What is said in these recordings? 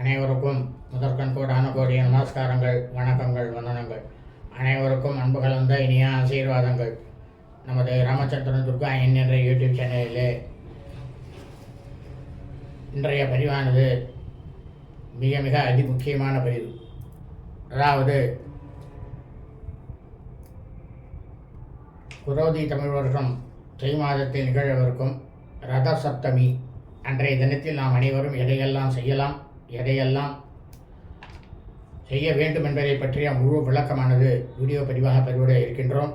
அனைவருக்கும் முதற்கண் கோடான கோடிய நமஸ்காரங்கள் வணக்கங்கள் வந்தனங்கள். அனைவருக்கும் அன்பு கலந்த இனிய ஆசீர்வாதங்கள். நமது ராமச்சந்திரன் துர்கா என் என்ற யூடியூப் சேனலிலே இன்றைய பதிவானது மிக மிக அதி முக்கியமான பதிவு. அதாவது குரோதி தமிழ் வருஷம் தை மாதத்தில் நிகழவிருக்கும் ரத சப்தமி அன்றைய தினத்தில் நாம் அனைவரும் எதையெல்லாம் செய்யலாம் எதையெல்லாம் செய்ய வேண்டும் என்பதை பற்றிய முழு விளக்கமானது வீடியோ பதிவாக பதிவிட இருக்கின்றோம்.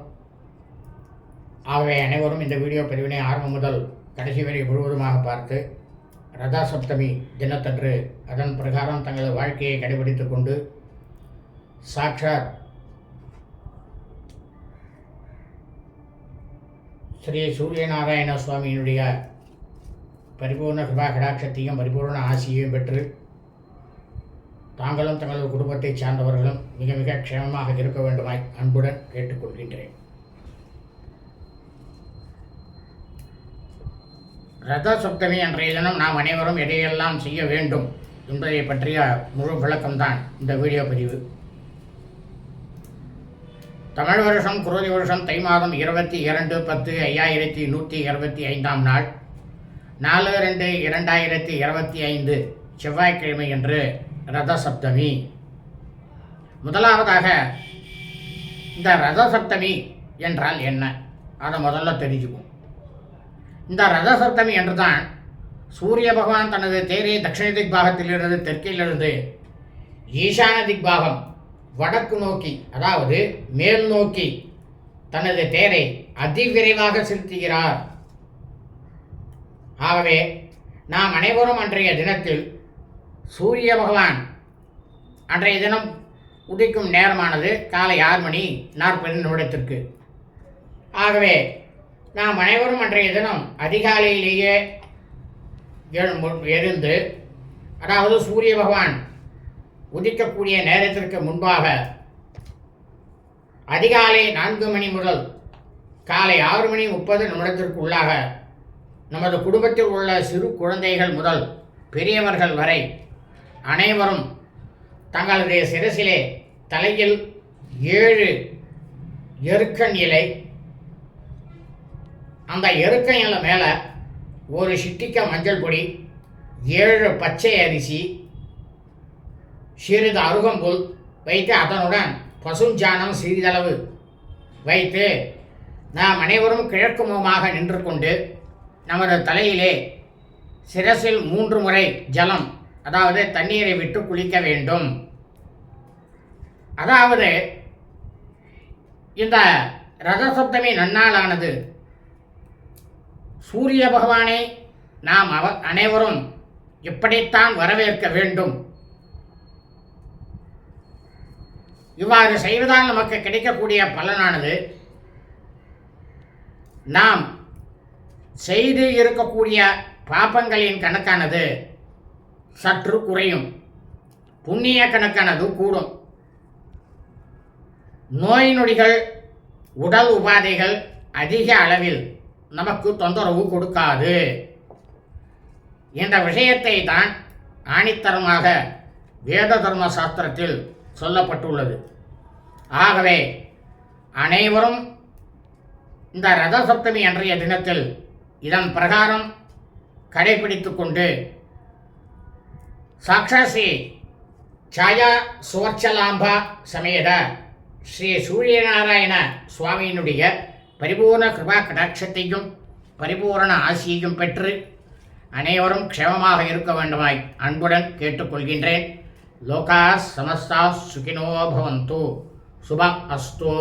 ஆகவே அனைவரும் இந்த வீடியோ பதிவினை ஆரம்பம் முதல் கடைசி வரை முழுவதுமாக பார்த்து ரதா சப்தமி தினத்தன்று அதன் பிரகாரம் தங்களது வாழ்க்கையை கடைபிடித்துக் கொண்டு சாட்சாத் ஸ்ரீ சூரியநாராயண சுவாமியினுடைய பரிபூர்ண கிருபா கடாட்சத்தையும் பரிபூர்ண ஆசியையும் பெற்று தாங்களும் தங்களது குடும்பத்தைச் சார்ந்தவர்களும் மிக மிக க்ஷேமமாக இருக்க வேண்டுமாய் அன்புடன் கேட்டுக்கொள்கின்றேன். ரத சப்தமி அன்றைய தினம் நாம் அனைவரும் எதையெல்லாம் செய்ய வேண்டும் என்பதை பற்றிய முழு விளக்கம்தான் இந்த வீடியோ பதிவு. தமிழ் வருஷம் குரோதி வருஷம் தை மாதம் இருபத்தி இரண்டு பத்து ஐயாயிரத்தி நூற்றி இருபத்தி ஐந்தாம் நாள். நாலு ரெண்டு இரண்டாயிரத்தி இருபத்தி ஐந்து செவ்வாய்க்கிழமை என்று ரத சப்தமி முதலாவதாக இந்த ரத சப்தமி என்றால் என்ன? அதை முதல்ல தெரிஞ்சுக்கும் இந்த ரத சப்தமி என்றுதான் சூரிய பகவான் தனது தேரை தட்சிண திக் பாகத்திலிருந்து தெற்கிலிருந்து ஈசான திக் பாகம் வடக்கு நோக்கி அதாவது மேல் நோக்கி தனது தேரை அதிவிரைவாக செலுத்துகிறார். ஆகவே நாம் அனைவரும் அன்றைய தினத்தில் சூரிய பகவான் அன்றைய தினம் உதிக்கும் நேரமானது காலை ஆறு மணி நாற்பது நிமிடத்திற்கு. ஆகவே நாம் அனைவரும் அன்றைய தினம் அதிகாலையிலேயே எழு- எழுந்து அதாவது சூரிய பகவான் உதிக்கக்கூடிய நேரத்திற்கு முன்பாக அதிகாலை நான்கு மணி முதல் காலை ஆறு மணி முப்பது நிமிடத்திற்கு உள்ளாக நமது குடும்பத்தில் உள்ள சிறு குழந்தைகள் முதல் பெரியவர்கள் வரை அனைவரும் தங்களுடைய சிரசிலே தலையில் ஏழு எருக்கன் இலை. அந்த எருக்கன் இலை மேலே ஒரு சிட்டிக்க மஞ்சள் பொடி ஏழு பச்சை அரிசி சிறிது அருகம்புல் வைத்து அதனுடன் பசுஞ்சாணம் சிறிதளவு வைத்து நாம் அனைவரும் கிழக்கு முகமாக நின்று கொண்டு நமது தலையிலே சிரசில் மூன்று முறை ஜலம் அதாவது தண்ணீரை விட்டு குளிக்க வேண்டும். அதாவது இந்த ரதசப்தமி நன்னாளானது. சூரிய பகவானை நாம் அவ அனைவரும் இப்படித்தான் வரவேற்க வேண்டும்? இவ்வாறு செய்வதால் நமக்கு கிடைக்கக்கூடிய பலனானது நாம் செய்து இருக்கக்கூடிய பாபங்களின் கணக்கானது. சற்று குறையும். புண்ணிய கணக்கானது கூடும். நோய் நொடிகள் உடல் உபாதைகள் அதிக அளவில் நமக்கு தொந்தரவு கொடுக்காது. இந்த விஷயத்தை தான் ஆணித்தரமாக வேத தர்ம சாஸ்திரத்தில் சொல்லப்பட்டுள்ளது. ஆகவே அனைவரும் இந்த ரத சப்தமி அன்றைய தினத்தில் இதன் பிரகாரம் கடைபிடித்து கொண்டு சாக்ஷாசி சாயா சுவர்ச்சலாம்பா சமேத ஸ்ரீ சூரியநாராயண சுவாமியினுடைய பரிபூர்ண கிருபா கடாட்சத்தையும் பரிபூரண ஆசியையும் பெற்று அனைவரும் க்ஷேமமாக இருக்க வேண்டுமாய் அன்புடன் கேட்டுக்கொள்கின்றேன். லோகா சமஸ்தா சுகினோ பவந்து. சுப அஸ்தோ.